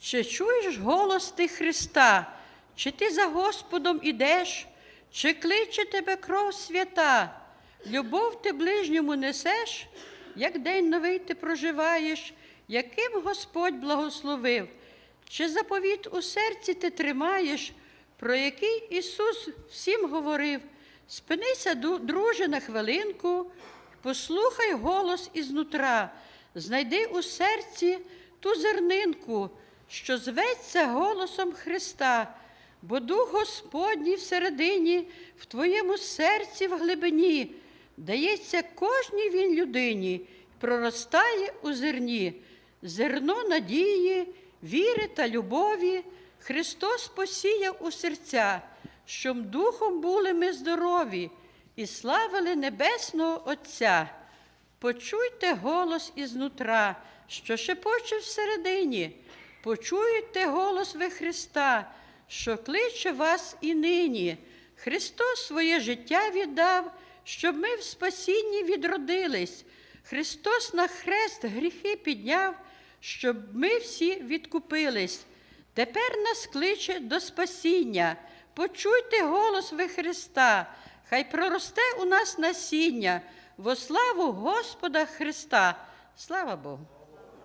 Чи чуєш голос ти Христа? Чи ти за Господом ідеш, чи кличе тебе кров свята? Любов ти ближньому несеш, як день новий ти проживаєш, яким Господь благословив, чи заповіт у серці ти тримаєш, про який Ісус всім говорив. Спинися, друже, на хвилинку, послухай голос ізнутра, знайди у серці ту зернинку, що зветься голосом Христа, бо Дух Господній всередині, в твоєму серці в глибині, дається кожній він людині, проростає у зерні, зерно надії, віри та любові. Христос посіяв у серця, щоб духом були ми здорові і славили Небесного Отця. Почуйте голос ізнутра, що шепоче всередині. Почуйте голос ви Христа, що кличе вас і нині. Христос своє життя віддав, щоб ми в спасінні відродились. Христос на хрест гріхи підняв, щоб ми всі відкупились. Тепер нас кличе до спасіння. Почуйте голос ви Христа, хай проросте у нас насіння во славу Господа Христа. Слава Богу!